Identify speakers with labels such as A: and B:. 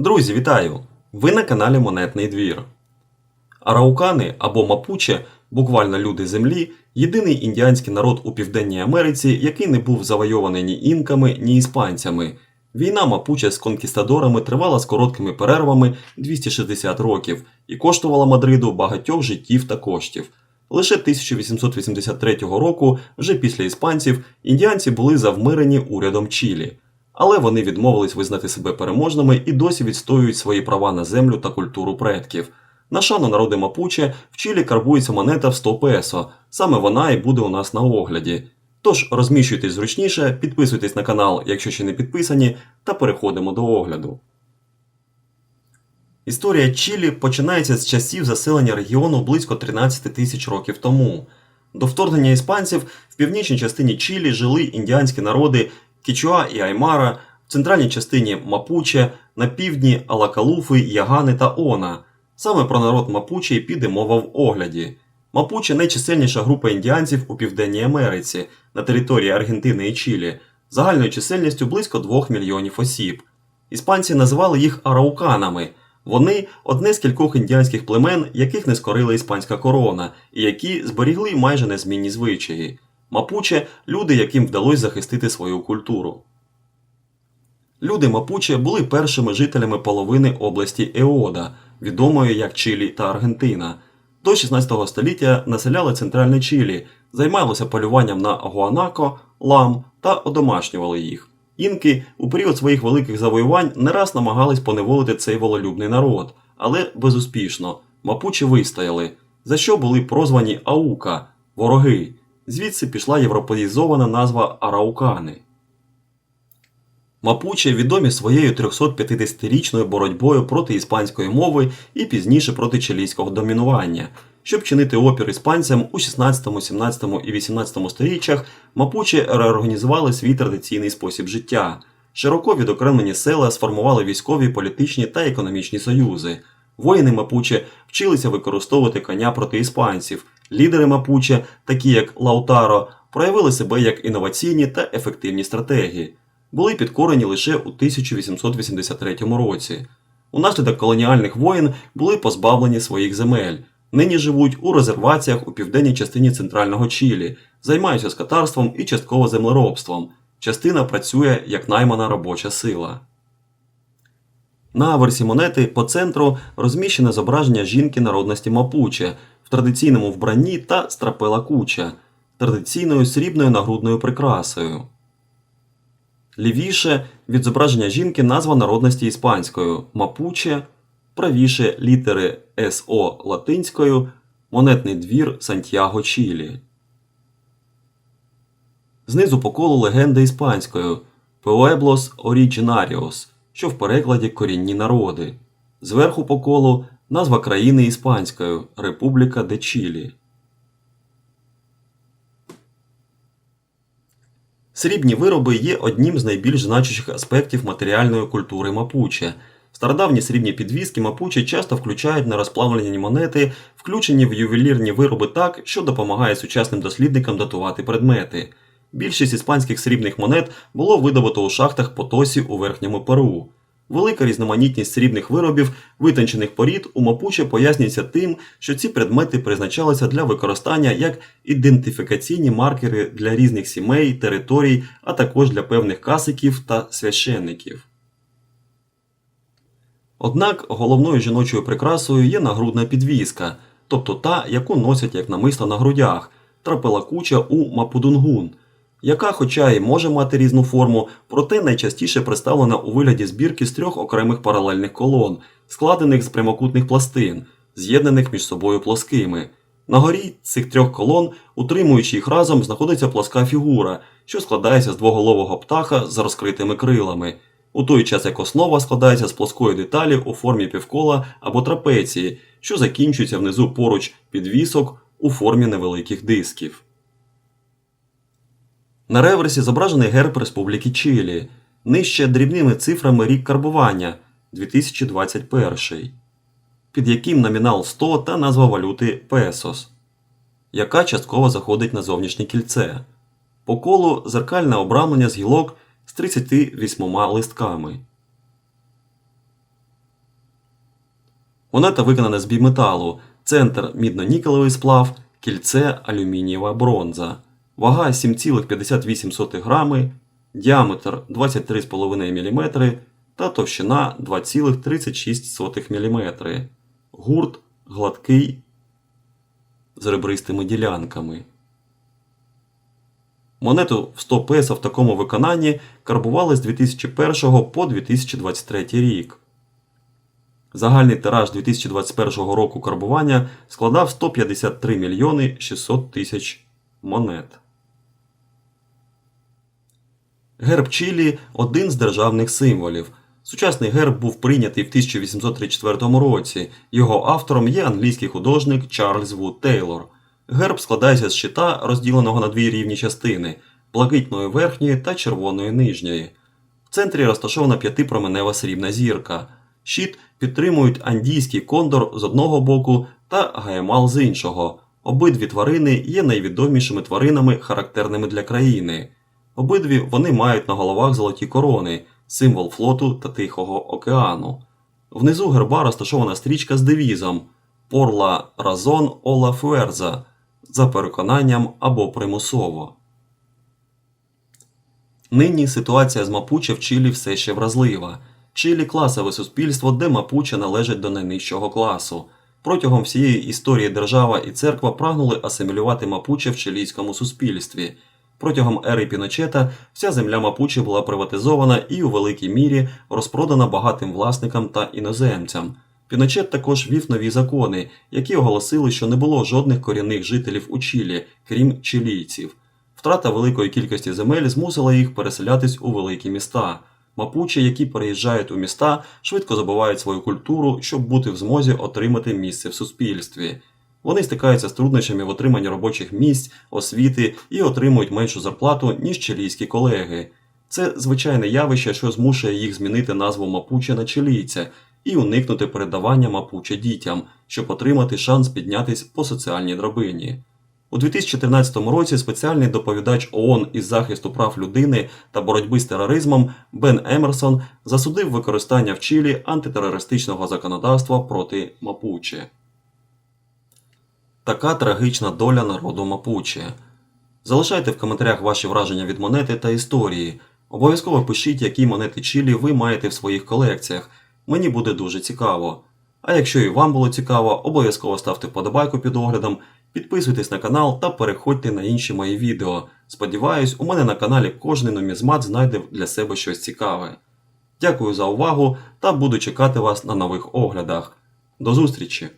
A: Друзі, вітаю! Ви на каналі Монетний двір. Араукани або Мапуче, буквально люди землі, єдиний індіанський народ у Південній Америці, який не був завойований ні інками, ні іспанцями. Війна Мапуче з конкістадорами тривала з короткими перервами 260 років і коштувала Мадриду багатьох життів та коштів. Лише 1883 року, вже після іспанців, індіанці були завмирені урядом Чилі. Але вони відмовились визнати себе переможними і досі відстоюють свої права на землю та культуру предків. На шану народи Мапуче в Чилі карбується монета в 100 песо. Саме вона і буде у нас на огляді. Тож розміщуйтесь зручніше, підписуйтесь на канал, якщо ще не підписані, та переходимо до огляду. Історія Чилі починається з часів заселення регіону близько 13 тисяч років тому. До вторгнення іспанців в північній частині Чилі жили індіанські народи Кічуа і Аймара, в центральній частині Мапуче, на півдні Алакалуфи, Ягани та Она. Саме про народ Мапуче й піде мова в огляді. Мапуче найчисельніша група індіанців у Південній Америці на території Аргентини і Чилі, загальною чисельністю близько 2 мільйонів осіб. Іспанці називали їх арауканами. Вони одне з кількох індіанських племен, яких не скорила іспанська корона, і які зберігли майже незмінні звичаї. Мапуче люди, яким вдалося захистити свою культуру. Люди Мапуче були першими жителями половини області Еода, відомої як Чилі та Аргентина. До 16 століття населяли центральне Чилі, займалися полюванням на гуанако, лам та одомашнювали їх. Інки у період своїх великих завоювань не раз намагались поневолити цей вололюбний народ, але безуспішно. Мапучі вистояли, за що були прозвані Аука вороги. Звідси пішла європеїзована назва Араукани. Мапуче відомі своєю 350-річною боротьбою проти іспанської мови і пізніше проти чилійського домінування. Щоб чинити опір іспанцям у 16, 17 і 18 сторіччях, Мапуче реорганізували свій традиційний спосіб життя. Широко відокремлені села сформували військові, політичні та економічні союзи. Воїни Мапуче вчилися використовувати коня проти іспанців. Лідери Мапуче, такі як Лаутаро, проявили себе як інноваційні та ефективні стратегії. Були підкорені лише у 1883 році. Унаслідок колоніальних воєн були позбавлені своїх земель. Нині живуть у резерваціях у південній частині центрального Чилі, займаються скотарством і частково землеробством. Частина працює як наймана робоча сила. На аверсі монети по центру розміщене зображення жінки народності Мапуче в традиційному вбранні та страпела куча, традиційною срібною нагрудною прикрасою. Лівіше від зображення жінки назва народності іспанською Мапуче, правіше літери СО латинською, монетний двір Сантьяго Чілі. Знизу по колу легенда іспанською Pueblos Originarios, що в перекладі корінні народи. Зверху по колу назва країни іспанською Републіка де Чилі. Срібні вироби є одним з найбільш значущих аспектів матеріальної культури Мапуче. Стародавні срібні підвіски Мапуче часто включають на розплавлені монети, включені в ювелірні вироби так, що допомагає сучасним дослідникам датувати предмети. Більшість іспанських срібних монет було видобуто у шахтах Потосі у верхньому Перу. Велика різноманітність срібних виробів, витончених порід у Мапуче пояснюється тим, що ці предмети призначалися для використання як ідентифікаційні маркери для різних сімей, територій, а також для певних касиків та священників. Однак головною жіночою прикрасою є нагрудна підвіска, тобто та, яку носять як намисто на грудях, трапила куча у Мапудунгун, яка, хоча й може мати різну форму, проте найчастіше представлена у вигляді збірки з трьох окремих паралельних колон, складених з прямокутних пластин, з'єднаних між собою плоскими. На горі цих трьох колон, утримуючи їх разом, знаходиться плоска фігура, що складається з двоголового птаха з розкритими крилами. У той час як основа складається з плоскої деталі у формі півкола або трапеції, що закінчується внизу поруч підвісок у формі невеликих дисків. На реверсі зображений герб Республіки Чилі, нижче дрібними цифрами рік карбування 2021, під яким номінал 100 та назва валюти Песос, яка частково заходить на зовнішнє кільце. По колу зеркальне обрамлення з гілок з 38 листками. Монета виконана з біметалу, центр мідно-нікелевий сплав, кільце алюмінієва бронза. Вага 7,58 грами, діаметр 23,5 мм та товщина 2,36 мм. Гурт гладкий з ребристими ділянками. Монету в 100 песо в такому виконанні карбували з 2001 по 2023 рік. Загальний тираж 2021 року карбування складав 153 мільйони 600 тисяч монет. Герб Чилі один з державних символів. Сучасний герб був прийнятий в 1834 році. Його автором є англійський художник Чарльз Вуд Тейлор. Герб складається з щита, розділеного на дві рівні частини блакитної верхньої та червоної нижньої. В центрі розташована п'ятипроменева срібна зірка. Щит підтримують андійський кондор з одного боку та гаямал з іншого. Обидві тварини є найвідомішими тваринами, характерними для країни. Обидві вони мають на головах золоті корони, символ флоту та Тихого океану. Внизу герба розташована стрічка з девізом Порла Разон Ола Фуерза за переконанням або примусово. Нині ситуація з Мапуче в Чилі все ще вразлива. Чилі класове суспільство, де Мапуче належать до найнижчого класу. Протягом всієї історії держава і церква прагнули асимілювати Мапуче в чилійському суспільстві. Протягом ери Піночета вся земля Мапуче була приватизована і у великій мірі розпродана багатим власникам та іноземцям. Піночет також вів нові закони, які оголосили, що не було жодних корінних жителів у Чилі, крім чилійців. Втрата великої кількості земель змусила їх переселятись у великі міста. Мапучі, які переїжджають у міста, швидко забувають свою культуру, щоб бути в змозі отримати місце в суспільстві. Вони стикаються з труднощами в отриманні робочих місць, освіти і отримують меншу зарплату, ніж чилійські колеги. Це звичайне явище, що змушує їх змінити назву Мапуче на чилійця і уникнути передавання Мапуче дітям, щоб отримати шанс піднятись по соціальній драбині. У 2014 році спеціальний доповідач ООН із захисту прав людини та боротьби з тероризмом Бен Емерсон засудив використання в Чилі антитерористичного законодавства проти Мапуче. Така трагічна доля народу Мапуче. Залишайте в коментарях ваші враження від монети та історії. Обов'язково пишіть, які монети Чилі ви маєте в своїх колекціях. Мені буде дуже цікаво. А якщо і вам було цікаво, обов'язково ставте вподобайку під оглядом, підписуйтесь на канал та переходьте на інші мої відео. Сподіваюсь, у мене на каналі кожний нумізмат знайде для себе щось цікаве. Дякую за увагу та буду чекати вас на нових оглядах. До зустрічі!